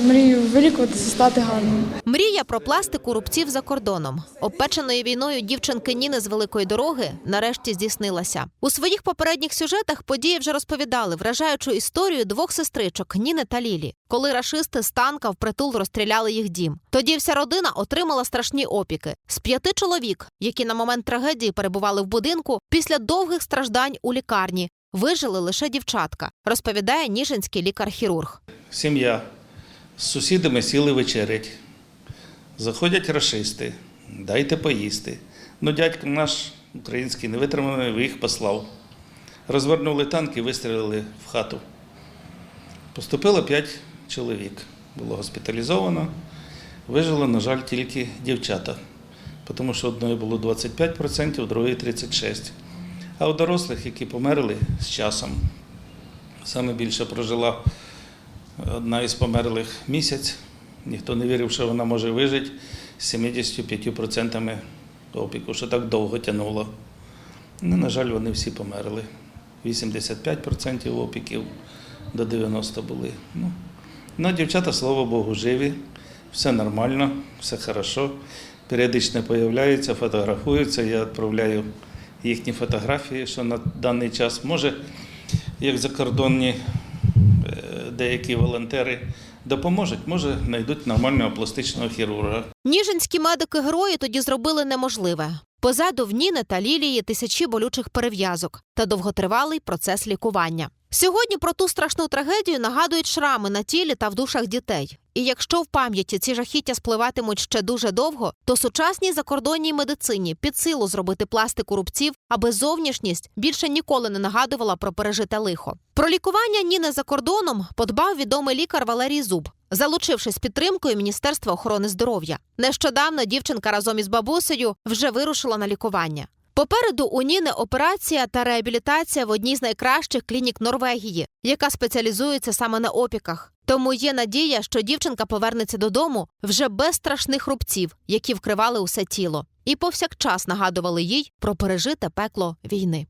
мрію вилікуватися, стати гарним. Мрія про пластику рубців за кордоном. Обпеченої війною дівчинки Ніни з великої дороги нарешті здійснилася. У своїх попередніх сюжетах події вже розповідали вражаючу історію двох сестричок Ніни та Лілі, коли рашисти з танка впритул розстріляли їх дім. Тоді вся родина отримала страшні опіки. З п'яти чоловік, які на момент трагедії перебували в будинку, після довгих страждань у лікарні вижили лише дівчатка, розповідає ніжинський лікар-хірург. Сім'я з сусідами сіли вечерять. Заходять рашисти, дайте поїсти. Ну, дядько наш український не витриманий, їх послав. Розвернули танк і вистрілили в хату. Поступило п'ять чоловік. Було госпіталізовано. Вижило, на жаль, тільки дівчата, тому що одної було 25%, другої 36%. А у дорослих, які померли з часом, саме більше прожила одна із померлих місяць. Ніхто не вірив, що вона може вижити з 75% опіку, що так довго тягнуло. Ну, на жаль, вони всі померли. 85% опіків до 90% були. Ну, ну, дівчата, слава Богу, живі, все нормально, все хорошо. Періодично появляються, фотографуються, я відправляю їхні фотографії, що на даний час може, як закордонні е, деякі волонтери допоможуть, може знайдуть нормального пластичного хірурга. Ніжинські медики-герої тоді зробили неможливе. Позаду в Ніни та Лілії тисячі болючих перев'язок та довготривалий процес лікування. Сьогодні про ту страшну трагедію нагадують шрами на тілі та в душах дітей. І якщо в пам'яті ці жахіття спливатимуть ще дуже довго, то сучасній закордонній медицині під силу зробити пластику рубців, аби зовнішність більше ніколи не нагадувала про пережите лихо. Про лікування Ніни за кордоном подбав відомий лікар Валерій Зуб, залучившись підтримкою Міністерства охорони здоров'я. Нещодавно дівчинка разом із бабусею вже вирушила на лікування. Попереду у Ніни операція та реабілітація в одній з найкращих клінік Норвегії, яка спеціалізується саме на опіках. Тому є надія, що дівчинка повернеться додому вже без страшних рубців, які вкривали усе тіло, і повсякчас нагадували їй про пережите пекло війни.